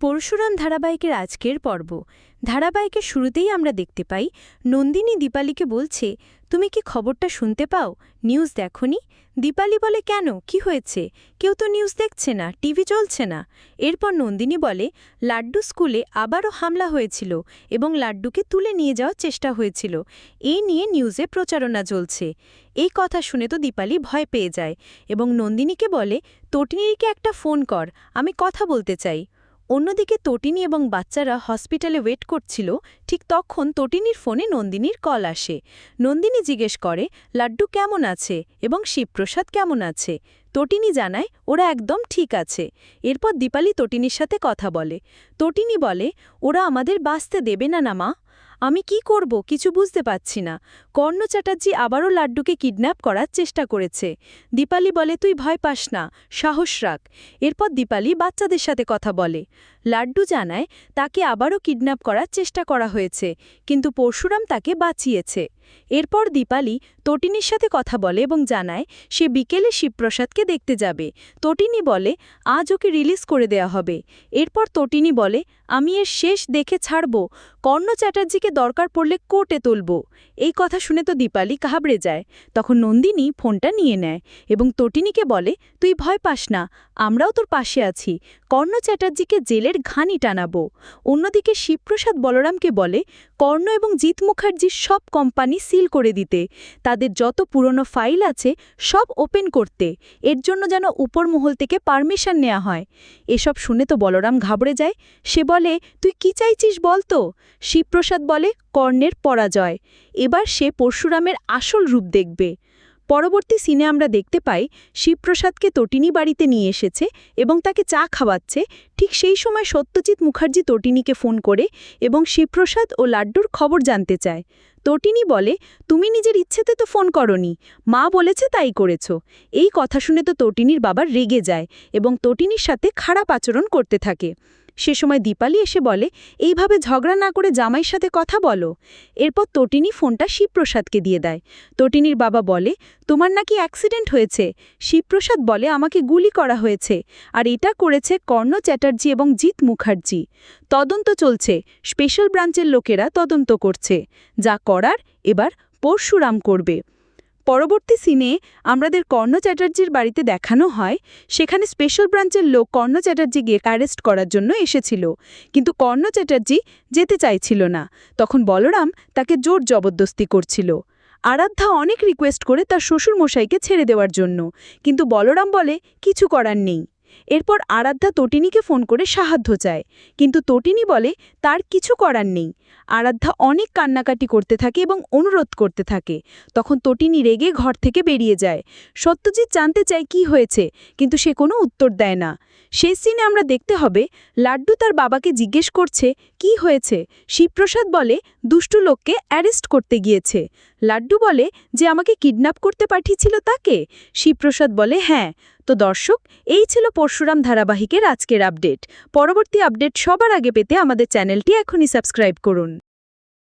পরশুরাম ধারাবাহিকের আজকের পর্ব। ধারাবাহিকের শুরুতেই আমরা দেখতে পাই, নন্দিনী দীপালিকে বলছে, তুমি কি খবরটা শুনতে পাও? নিউজ দেখনি? দীপালি বলে, কেন? কি হয়েছে? কেউ তো নিউজ দেখছে না, টিভি চলছে না। এরপর নন্দিনী বলে, লাড্ডু স্কুলে আবারও হামলা হয়েছিল এবং লাড্ডুকে তুলে নিয়ে যাওয়ার চেষ্টা হয়েছিল। এই নিয়ে নিউজে প্রচারণা চলছে। এই কথা শুনে তো দীপালি ভয় পেয়ে যায় এবং নন্দিনীকে বলে তটিনীকে একটা ফোন কর, আমি কথা বলতে চাই। অন্যদিকে তটিনী এবং বাচ্চারা হসপিটালে ওয়েট করছিল, ঠিক তখন তটিনীর ফোনে নন্দিনীর কল আসে। নন্দিনী জিজ্ঞেস করে, লাড্ডু কেমন আছে? এবং শিবপ্রসাদ কেমন আছে? তটিনী জানায়, ওরা একদম ঠিক আছে। এরপর দীপালি তটিনীর সাথে কথা বলে। তটিনী বলে, ওরা আমাদের বাঁচতে দেবে না না মা। আমি কি করব কিছু বুঝতে পারছি না। কর্ণ চ্যাটার্জি আবারও লাড্ডুকে কিডন্যাপ করার চেষ্টা করেছে। দীপালি বলে, তুই ভয় পাস না, সাহস রাখ। এরপর দীপালি বাচ্চাদের সাথে কথা বলে। লাড্ডু জানায়, তাকে আবারও কিডন্যাপ করার চেষ্টা করা হয়েছে, কিন্তু পরশুরাম তাকে বাঁচিয়েছে। এরপর দীপালি তটিনীর সাথে কথা বলে এবং জানায়, সে বিকেলে শিবপ্রসাদকে দেখতে যাবে। তটিনী বলে, আজ ওকে রিলিজ করে দেয়া হবে। এরপর তটিনী বলে, আমি এর শেষ দেখে ছাড়ব। কর্ণ চ্যাটার্জিকে দরকার পড়লে কোর্টে তুলব। এই কথা শুনে তো দীপালি ঘাবড়ে যায়। তখন নন্দিনী ফোনটা নিয়ে নেয় এবং তটিনীকে বলে, তুই ভয় পাস না, আমরাও তোর পাশে আছি। কর্ণ চ্যাটার্জিকে জেলের ঘানি টানাবো। অন্যদিকে শিবপ্রসাদ বলরামকে বলে, কর্ণ এবং জিৎ মুখার্জির সব কোম্পানি সিল করে দিতে। তাদের যত পুরনো ফাইল আছে, সব ওপেন করতে। এর জন্য যেন উপর মহল থেকে পারমিশন নেওয়া হয়। এসব শুনে তো বলরাম ঘাবড়ে যায়। সে বলে, তুই কি চাইছিস বল তো? শিবপ্রসাদ বলে, কর্ণের পরাজয়। এবার সে পরশুরামের আসল রূপ দেখবে। পরবর্তী সিনে আমরা দেখতে পাই শিবপ্রসাদকে তটিনী বাড়িতে নিয়ে এসেছে এবং তাকে চা খাওয়াচ্ছে। ঠিক সেই সময় সত্যজিৎ মুখার্জি তটিনীকে ফোন করে এবং শিবপ্রসাদ ও লাড্ডুর খবর জানতে চায়। তটিনী বলে, তুমি নিজের ইচ্ছেতে তো ফোন করনি। মা বলেছে তাই করেছ। এই কথা শুনে তো তটিনীর বাবার রেগে যায় এবং তটিনীর সাথে খারাপ আচরণ করতে থাকে। সে সময় দীপালি এসে বলে, এইভাবে ঝগড়া না করে জামাইয়ের সাথে কথা বলো। এরপর তটিনী ফোনটা শিবপ্রসাদকে দিয়ে দেয়। তটিনীর বাবা বলে, তোমার নাকি অ্যাক্সিডেন্ট হয়েছে। শিবপ্রসাদ বলে, আমাকে গুলি করা হয়েছে। আর এটা করেছে কর্ণ চ্যাটার্জি এবং জিৎ মুখার্জি। তদন্ত চলছে। স্পেশাল ব্রাঞ্চের লোকেরা তদন্ত করছে। যা করার এবার পরশুরাম করবে। পরবর্তী সিনে আমাদের কর্ণ চ্যাটার্জির বাড়িতে দেখানো হয়, সেখানে স্পেশাল ব্রাঞ্চের লোক কর্ণ চ্যাটার্জিকে অ্যারেস্ট করার জন্য এসেছিল। কিন্তু কর্ণ চ্যাটার্জি যেতে চাইছিল না। তখন বলরাম তাকে জোর জবরদস্তি করছিল। আরাধ্যা অনেক রিকোয়েস্ট করে তার শ্বশুর মশাইকে ছেড়ে দেওয়ার জন্য। কিন্তু বলরাম বলে, কিছু করার নেই। এরপর আরাধ্যা তটিনীকে ফোন করে সাহায্য চায়। কিন্তু তটিনী বলে, তার কিছু করার নেই। আরাধ্যা অনেক কান্নাকাটি করতে থাকে এবং অনুরোধ করতে থাকে। তখন তটিনী রেগে ঘর থেকে বেরিয়ে যায়। সত্যজিৎ জানতে চায় কি হয়েছে, কিন্তু সে কোনো উত্তর দেয় না। শেষ সিনে আমরা দেখতে হবে, লাড্ডু তার বাবাকে জিজ্ঞেস করছে, কি হয়েছে? শিবপ্রসাদ বলে, দুষ্টু লোককে অ্যারেস্ট করতে গিয়েছে। লাড্ডু বলে, যে আমাকে কিডন্যাপ করতে পাঠিয়েছিল তাকে? শিবপ্রসাদ বলে হ্যাঁ। তো দর্শক, এই ছিল পরশুরাম ধারাবাহিকের আজকের আপডেট। পরবর্তী আপডেট সবার আগে পেতে আমাদের চ্যানেলটি এখনই সাবস্ক্রাইব করুন।